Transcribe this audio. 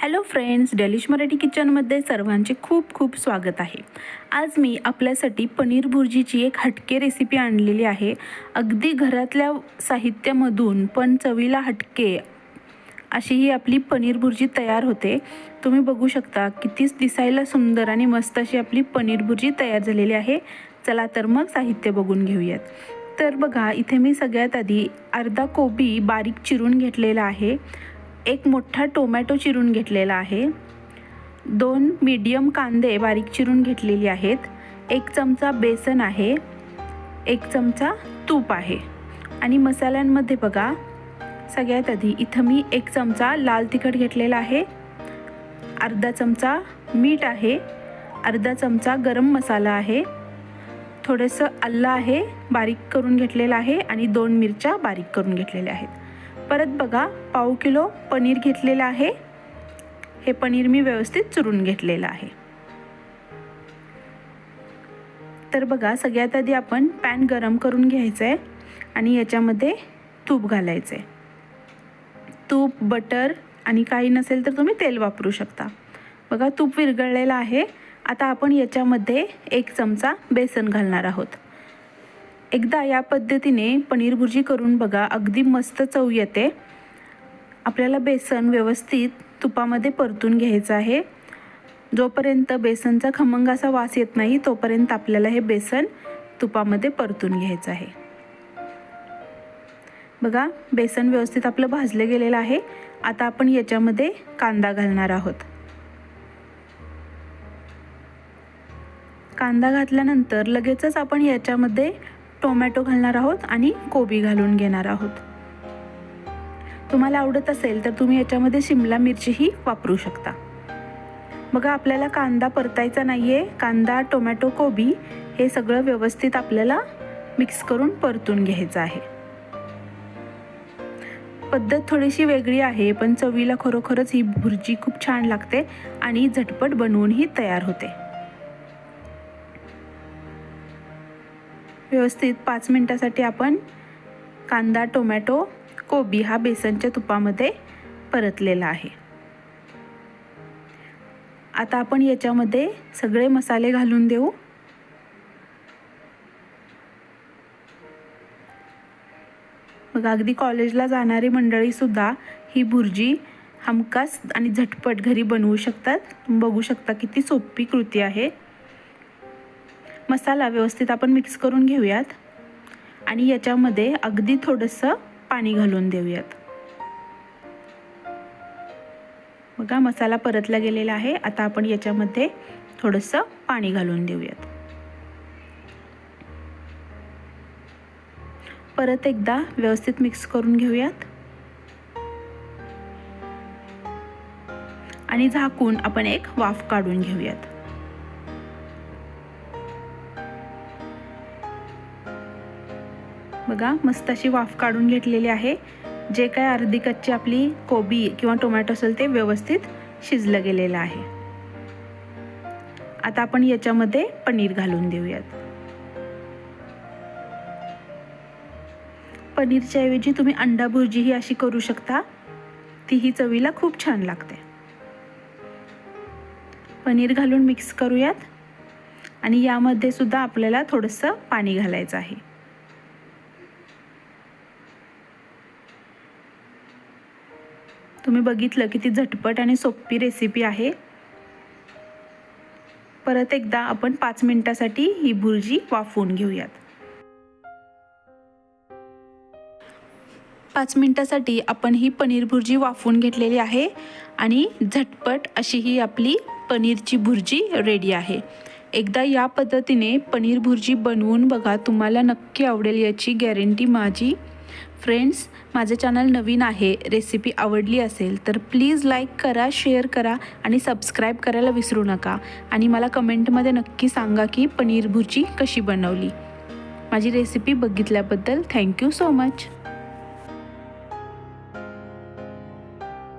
Hello friends delish Marathi किचनमध्ये सर्वांचे खूप खूप स्वागत आहे. आज मी आपल्यासाठी पनीर भुर्जीची एक हटके रेसिपी आणलेली आहे. अगदी घरातल्या साहित्यामधून पण चवीला हटके अशी ही आपली पनीर भुर्जी तयार होते. तुम्ही बघू शकता कितीच दिसायला सुंदर आणि मस्त अशी आपली पनीर भुर्जी तयार झालेली आहे. चला तर मग साहित्य बघून घेऊयात. तर बघा इथे मी सगळ्यात आधी अर्धा कोबी बारीक चिरून घेतलेला आहे. एक मोठा टोमॅटो चिरून घेतलेला आहे. दोन मीडियम कांदे बारीक चिरून घेतलेली आहेत. एक चमचा बेसन आहे. एक चमचा तूप आहे. आणि मसाल्यांमध्ये बघा सगळ्यात आधी इथं मी एक चमचा लाल तिखट घेतलेला आहे. अर्धा चमचा मीठ आहे. अर्धा चमचा गरम मसाला आहे. थोडंसं आल्लं आहे बारीक करून घेतलेलं आहे आणि दोन मिरच्या बारीक करून घेतलेल्या आहेत. परत बघा पाव किलो पनीर घेतलेलं आहे. हे पनीर मी व्यवस्थित चुरून घेतलेलं आहे. तर बघा सगळ्यात आधी आपण पॅन गरम करून घ्यायचं आहे आणि याच्यामध्ये तूप घालायचं आहे तूप बटर आणि काही नसेल तर तुम्ही तेल वापरू शकता. बघा तूप विरघळलेलं आहे. आता आपण याच्यामध्ये एक चमचा बेसन घालणार आहोत. एकदा या पद्धतीने पनीर भुर्जी करून बघा अगदी मस्त चव येते. आपल्याला बेसन व्यवस्थित तुपामध्ये परतून घ्यायचं आहे. जोपर्यंत बेसनचा खमंग असा वास येत नाही तोपर्यंत आपल्याला हे बेसन तुपामध्ये परतून घ्यायचं आहे. बघा बेसन व्यवस्थित आपलं भाजलं गेलेलं आहे. आता आपण याच्यामध्ये कांदा घालणार आहोत. कांदा घातल्यानंतर लगेचच आपण याच्यामध्ये टोमॅटो घालणार आहोत आणि कोबी घालून घेणार आहोत. तुम्हाला आवडत असेल तर तुम्ही याच्यामध्ये शिमला मिरचीही वापरू शकता. बघा आपल्याला कांदा परतायचा नाही आहे कांदा टोमॅटो कोबी हे सगळं व्यवस्थित आपल्याला मिक्स करून परतून घ्यायचं आहे. पद्धत थोडीशी वेगळी आहे पण चवीला खरोखरच ही भुर्जी खूप छान लागते आणि झटपट बनवूनही तयार होते. व्यवस्थित पाच मिनटासाठी आपण कांदा टोमॅटो कोबी हा बेसनच्या तुपामध्ये परतलेला आहे. आता आपण याच्यामध्ये सगळे मसाले घालून देऊ. मग अगदी कॉलेजला जाणारी मंडळीसुद्धा ही भुर्जी हमखास आणि झटपट घरी बनवू शकतात. बघू शकता किती सोपी कृती आहे. मसाला व्यवस्थित आपण मिक्स करून घेऊयात. आणि याच्यामध्ये अगदी थोडंसं पाणी घालून देऊयात. बघा मसाला परतला गेलेला आहे. आता आपण याच्यामध्ये थोडंसं पाणी घालून देऊयात. परत एकदा व्यवस्थित मिक्स करून घेऊयात. आणि झाकून आपण एक वाफ काढून घेऊयात. बघा मस्त अशी वाफ काढून घेतलेली आहे. जे काय अर्धी कच्ची आपली कोबी किंवा टोमॅटो असेल ते व्यवस्थित शिजलं गेलेलं आहे. आता आपण याच्यामध्ये पनीर घालून देऊयात. पनीरच्या ऐवजी तुम्ही अंडा भुर्जी ही अशी करू शकता. तीही चवीला खूप छान लागते. पनीर घालून मिक्स करूयात. आणि यामध्ये सुद्धा आपल्याला थोडंसं पाणी घालायचं आहे. तुम्ही बघितलं किती झटपट आणि सोपी रेसिपी आहे. परत एकदा आपण पाच मिनटासाठी ही भुर्जी वाफवून घेऊयात. पाच मिनटासाठी आपण ही पनीर भुर्जी वाफवून घेतलेली आहे आणि झटपट अशी ही आपली पनीरची भुर्जी रेडी आहे. एकदा या पद्धतीने पनीर भुर्जी बनवून बघा तुम्हाला नक्की आवडेल याची गॅरंटी माझी. फ्रेंड्स माझे चॅनल नवीन आहे रेसिपी आवडली असेल तर प्लीज लाईक करा शेअर करा आणि सबस्क्राईब करायला विसरू नका. आणि मला कमेंटमध्ये नक्की सांगा की पनीर भुर्जी कशी बनवली. माझी रेसिपी बघितल्याबद्दल थँक्यू सो मच